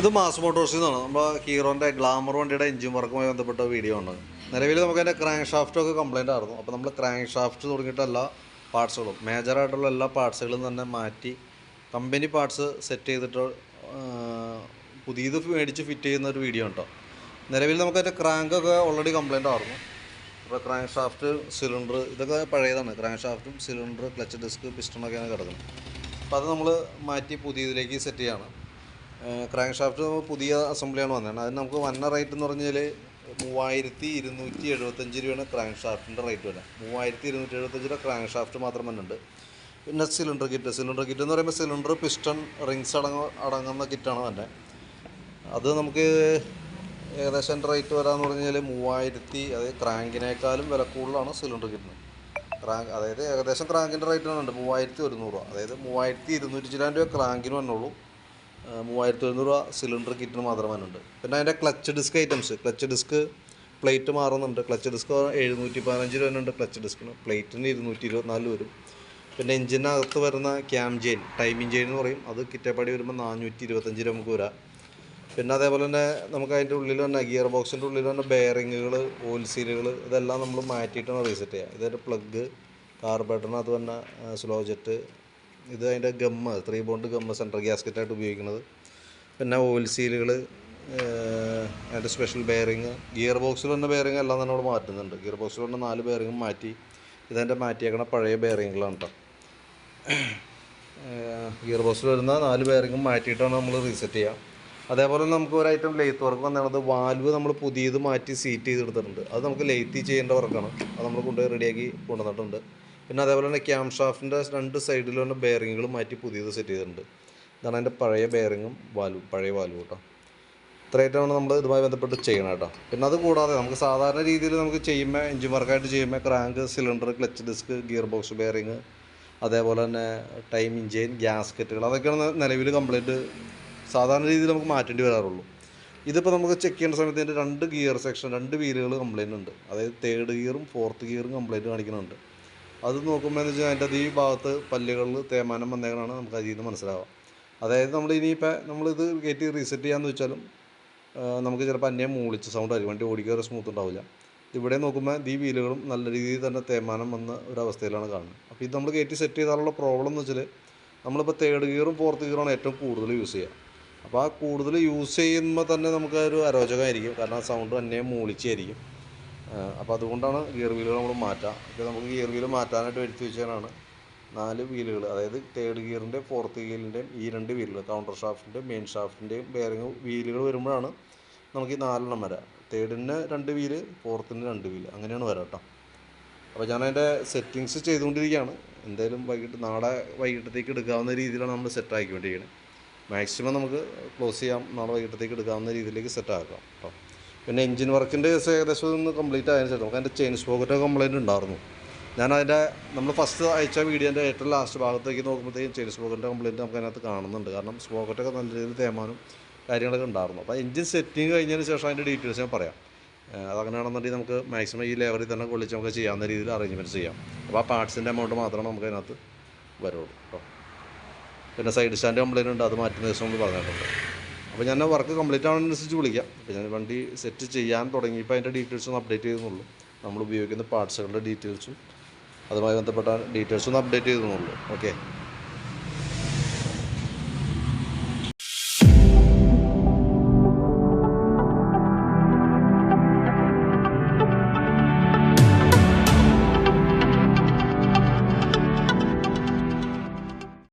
ഇത് മാസ് മോട്ടോഴ്സിൽ നിന്നാണ് നമ്മുടെ ഹീറോന്റെ ഗ്ലാമർ വണ്ടിയുടെ എഞ്ചിൻ വർക്കുമായി ബന്ധപ്പെട്ട വീഡിയോ ആണ്. നിലവിൽ നമുക്ക് അതിന്റെ ക്രാങ്ക് ഷാഫ്റ്റൊക്കെ കംപ്ലൈന്റ് ആയിരുന്നു. അപ്പോൾ നമ്മൾ ക്രാങ്ക് ഷാഫ്റ്റ് തുടങ്ങിയിട്ട് എല്ലാ പാർട്സുകളും മേജറായിട്ടുള്ള എല്ലാ പാർട്സുകളും തന്നെ മാറ്റി കമ്പനി പാർട്സ് സെറ്റ് ചെയ്തിട്ട് പുതിയത് മേടിച്ച് ഫിറ്റ് ചെയ്യുന്ന ഒരു വീഡിയോ ഉണ്ടോ നിലവിൽ നമുക്ക് അതിന്റെ ക്രാങ്കൊക്കെ ഓൾറെഡി കംപ്ലൈന്റ് ആയിരുന്നു. അപ്പോൾ ക്രാങ്ക് ഷാഫ്റ്റ് സിലിണ്ടർ ഇതൊക്കെ പഴയതാണ്. ക്രാങ്ക് ഷാഫ്റ്റും സിലിണ്ടർ ക്ലച്ച് ഡിസ്ക് പിസ്റ്റണൊക്കെയാണ് കിടക്കുന്നത്. അപ്പോൾ അത് നമ്മൾ മാറ്റി പുതിയതിലേക്ക് സെറ്റ് ചെയ്യാണ്. ക്രാങ്ക് ഷാഫ്റ്റ് പുതിയ അസംബ്ലിയാണ് വന്നത്. അതിന് നമുക്ക് വന്ന റേറ്റ് എന്ന് പറഞ്ഞാൽ മൂവായിരത്തി ഇരുന്നൂറ്റി എഴുപത്തഞ്ച് രൂപയാണ് ക്രാങ്ക് ഷാഫ്റ്റിന്റെ റേറ്റ് വരുന്നത്. മൂവായിരത്തി ഇരുന്നൂറ്റി എഴുപത്തഞ്ച് രൂപ ക്രാങ്ക് ഷാഫ്റ്റ് മാത്രം വന്നിട്ടുണ്ട്. പിന്നെ സിലിണ്ടർ കിറ്റ്. സിലിണ്ടർ കിറ്റ് എന്ന് പറയുമ്പോൾ സിലിണ്ടർ പിസ്റ്റൺ റിങ്സ് അടങ്ങ അടങ്ങുന്ന കിറ്റാണ് തന്നെ അത് നമുക്ക് ഏകദേശം റേറ്റ് വരാമെന്ന് പറഞ്ഞു കഴിഞ്ഞാൽ മൂവായിരത്തി അതായത് ക്രാങ്കിനേക്കാളും വില കൂടുതലാണ് സിലിണ്ടർ കിറ്റിന്. ക്രാങ്ക് അതായത് ഏകദേശം ക്രാങ്കിന്റെ റേറ്റ് ഉണ്ട് മൂവായിരത്തി ഒരുന്നൂറ് രൂപ. അതായത് മൂവായിരത്തി ഇരുന്നൂറ്റി ചില്ലാൻ രൂപ ക്രാങ്കിന് വന്നുള്ളൂ. മൂവായിരത്തി ഒരുന്നൂറ് രൂപ സിലിണ്ടർ കിറ്റിന് മാത്രമാണുണ്ട്. പിന്നെ അതിന്റെ clutch disc items. Clutch disc plate മാറുന്നുണ്ട്. ക്ലച്ച് ഡിസ്ക് എഴുന്നൂറ്റി പതിനഞ്ച് രൂപ വരുന്നുണ്ട് ക്ലച്ച് ഡിസ്കിന് പ്ലേറ്റിന് ഇരുന്നൂറ്റി ഇരുപത്തിനാല് വരും. പിന്നെ എഞ്ചിനകത്ത് വരുന്ന ക്യാം ചെയിൻ ടൈമിംഗ് ചെയിൻ എന്ന് പറയും. അത് കിറ്റപ്പാടി വരുമ്പോൾ നാനൂറ്റി ഇരുപത്തഞ്ച് രൂപ നമുക്ക് വരാം. പിന്നെ അതേപോലെ തന്നെ നമുക്ക് അതിന്റെ ഉള്ളിൽ തന്നെ ഗിയർ ബോക്സിന്റെ ഉള്ളിൽ തന്നെ ബെയറിങ്ങുകൾ ഓയിൽ സീലുകൾ ഇതെല്ലാം നമ്മൾ മാറ്റിയിട്ടാണ് റീസെറ്റ് ചെയ്യുക. ഇതായിട്ട് പ്ലഗ് കാർബേറ്ററിനകത്ത് തന്നെ സ്ലോ ജെറ്റ് ഇത് അതിന്റെ gum three bond gum central ഗ്യാസ്കറ്റായിട്ട് ഉപയോഗിക്കുന്നത്. പിന്നെ ഓയിൽ സീലുകൾ അതിന്റെ സ്പെഷ്യൽ ബെയറിങ്. ഗിയർ ബോക്സിൽ വന്ന ബെയറിങ് എല്ലാം തന്നെ ഇവിടെ മാറ്റുന്നുണ്ട്. ഗിയർ ബോക്സിൽ വന്ന നാല് ബെയറിങ്ങും മാറ്റി ഇതെന്റെ മാറ്റിയേക്കണ പഴയ ബെയറിങ്ങുകളാണ് കേട്ടോ ഗിയർ ബോക്സിൽ വരുന്ന നാല് ബെയറിങ്ങും മാറ്റിയിട്ടാണ് നമ്മൾ റീസെറ്റ് ചെയ്യുക. അതേപോലെ നമുക്ക് ഒരു ഐറ്റം ലെയ്ത്ത് വർക്ക് വന്നത് വാൽവ് നമ്മൾ പുതിയത് മാറ്റി സീറ്റ് ചെയ്തെടുത്തിട്ടുണ്ട്. അത് നമുക്ക് ലെയ്ത്തി ചെയ്യേണ്ട വർക്കാണ് അത് നമ്മൾ കൊണ്ടുപോയി റെഡിയാക്കി കൊണ്ടുവന്നിട്ടുണ്ട്. പിന്നെ അതേപോലെ തന്നെ ക്യാം ഷാഫ്റ്റിന്റെ രണ്ട് തന്നെ ബെയറിങ്ങുകൾ മാറ്റി പുതിയത് സെറ്റ് ചെയ്തിട്ടുണ്ട്. ഇതാണ് അതിന്റെ പഴയ ബെയറിങ്ങും വാലു പഴയ വാലു കേട്ടോ ഇത്രയായിട്ടാണ് നമ്മൾ ഇതുമായി ബന്ധപ്പെട്ട് ചെയ്യണം കേട്ടോ പിന്നെ അത് കൂടാതെ നമുക്ക് സാധാരണ രീതിയിൽ നമുക്ക് ചെയ്യുമ്പോൾ എഞ്ചിൻ വർക്കായിട്ട് ചെയ്യുമ്പോൾ crank cylinder clutch disc gear box bearing അതേപോലെ തന്നെ ടൈം ഇഞ്ചിൻ ഗ്യാസ്കറ്റുകൾ അതൊക്കെയാണ് നിലവിൽ കംപ്ലീറ്റ് സാധാരണ രീതിയിൽ നമുക്ക് മാറ്റേണ്ടി വരാറുള്ളൂ. ഇതിപ്പോൾ നമുക്ക് ചെക്ക് ചെയ്യേണ്ട സമയത്ത് ഇതിന്റെ രണ്ട് ഗിയർ സെക്ഷൻ രണ്ട് വീലുകൾ കംപ്ലൈന്റ് ഉണ്ട്. അതായത് തേർഡ് ഗിയറും ഫോർത്ത് ഗിയറും കംപ്ലൈന്റ് കാണിക്കുന്നുണ്ട്. അത് നോക്കുമ്പോൾ എന്ന് വെച്ചാൽ അതിന്റെ അത് ഈ ഭാഗത്ത് പല്ലുകളിൽ തേമാനം വന്നേക്കാണ് നമുക്ക് അതിൽ നിന്ന് മനസ്സിലാവുക അതായത് നമ്മൾ ഇനിയിപ്പോൾ നമ്മളിത് കയറ്റി റീസെറ്റ് ചെയ്യാന്ന് വെച്ചാലും നമുക്ക് ചിലപ്പോൾ അന്യം മൂളിച്ച് സൗണ്ട് ആയിരിക്കും. വണ്ടി ഓടിക്കാറ് സ്മൂത്ത് ഉണ്ടാവില്ല. ഇവിടെ നോക്കുമ്പോൾ ഈ വീലുകളും നല്ല രീതിയിൽ തന്നെ തേമാനം വന്ന ഒരു അവസ്ഥയിലാണ് കാണുന്നത്. അപ്പോൾ ഇത് നമ്മൾ കയറ്റി സെറ്റ് ചെയ്താലുള്ള പ്രോബ്ലം എന്ന് വെച്ചാൽ നമ്മളിപ്പോൾ തേർഡ് ഗിയറും ഫോർത്ത് ഗിയറാണ് ഏറ്റവും കൂടുതൽ യൂസ് ചെയ്യുക അപ്പോൾ ആ കൂടുതൽ യൂസ് ചെയ്യുമ്പോൾ തന്നെ നമുക്ക് ഒരു അരോചകമായിരിക്കും. കാരണം ആ സൗണ്ട് അന്യം മൂളിച്ചായിരിക്കും അപ്പോൾ അതുകൊണ്ടാണ് ഗിയർ വീലുകൾ നമ്മൾ മാറ്റുക ഇപ്പോൾ നമുക്ക് ഗിയർ വീൽ മാറ്റാനായിട്ട് വരുത്തി വെച്ചാലാണ് നാല് വീലുകൾ അതായത് തേർഡ് ഗിയറിന്റെ ഫോർത്ത് ഗിയറിന്റെയും ഈ രണ്ട് വീലുകൾ കൗണ്ടർ ഷാഫ്റ്റിന്റെയും മെയിൻ ഷാഫ്റ്റിന്റെയും ബെയറിങ് വീലുകൾ വരുമ്പോഴാണ് നമുക്ക് ഈ നാലെണ്ണം വരാം. തേർഡിന് രണ്ട് വീൽ ഫോർത്തിന് രണ്ട് വീൽ അങ്ങനെയാണ് വരാം കേട്ടോ അപ്പോൾ ഞാൻ അതിന്റെ സെറ്റിങ്സ് ചെയ്തുകൊണ്ടിരിക്കുകയാണ് എന്തായാലും വൈകിട്ട് നാളെ വൈകിട്ടത്തേക്ക് എടുക്കാവുന്ന രീതിയിലാണ് നമ്മൾ സെറ്റ് ആക്കിക്കൊണ്ടിരിക്കുന്നത് മാക്സിമം നമുക്ക് ക്ലോസ് ചെയ്യാം. നാളെ വൈകിട്ടത്തേക്ക് എടുക്കാവുന്ന രീതിയിലേക്ക് സെറ്റ് ആക്കാം കേട്ടോ പിന്നെ എഞ്ചിൻ വർക്കിന്റെ കേസ് ഏകദേശം ഒന്ന് കംപ്ലീറ്റ് ആയതിനു ശേഷം നമുക്ക് അതിന്റെ ചെയിൻ സ്പോക്കറ്റ് കംപ്ലൈന്റ് ഉണ്ടായിരുന്നു. ഞാൻ അതിന്റെ നമ്മൾ ഫസ്റ്റ് അയച്ച വീഡിയോന്റെ ഏറ്റവും ലാസ്റ്റ് ഭാഗത്തേക്ക് നോക്കുമ്പോഴത്തേക്കും ചെയിൻ സ്പോക്കറ്റിന്റെ കംപ്ലൈന്റ് നമുക്ക് അതിനകത്ത് കാണുന്നുണ്ട്. കാരണം സ്പോക്കറ്റൊക്കെ നല്ല രീതിയിൽ തേമാനും കാര്യങ്ങളൊക്കെ ഉണ്ടായിരുന്നു. അപ്പോൾ എഞ്ചിൻ സെറ്റിങ് കഴിഞ്ഞതിന് ശേഷം അതിന്റെ ഡീറ്റെയിൽസ് ഞാൻ പറയാം. അതങ്ങനെയാണെന്നുണ്ടെങ്കിൽ നമുക്ക് മാക്സിമം ഈ ലെവറിൽ തന്നെ കൊള്ളിച്ച് നമുക്ക് ചെയ്യാവുന്ന രീതിയിൽ അറേഞ്ച്മെന്റ്സ് ചെയ്യാം. അപ്പോൾ ആ പാർട്സിന്റെ എമൗണ്ട് മാത്രമേ നമുക്ക് അതിനകത്ത് വരുള്ളൂ. കേട്ടോ പിന്നെ സൈഡ് സ്റ്റാൻഡ് കംപ്ലൈന്റ് ഉണ്ട്. അത് മാറ്റുന്ന ദിവസം നമ്മൾ പറഞ്ഞിട്ടുണ്ട്. അപ്പോൾ ഞാൻ വർക്ക് കംപ്ലീറ്റ് ആവുന്നതിനനുസരിച്ച് വിളിക്കാം. അപ്പോൾ ഞാൻ വണ്ടി സെറ്റ് ചെയ്യാൻ തുടങ്ങിയപ്പോൾ അതിന്റെ ഡീറ്റെയിൽസ് ഒന്ന് അപ്ഡേറ്റ് ചെയ്തെന്നുള്ളൂ. നമ്മൾ ഉപയോഗിക്കുന്ന പാർട്സുകളുടെ ഡീറ്റെയിൽസും അതുമായി ബന്ധപ്പെട്ട ഡീറ്റെയിൽസ് ഒന്ന് അപ്ഡേറ്റ് ചെയ്തെന്നുള്ളൂ. ഓക്കെ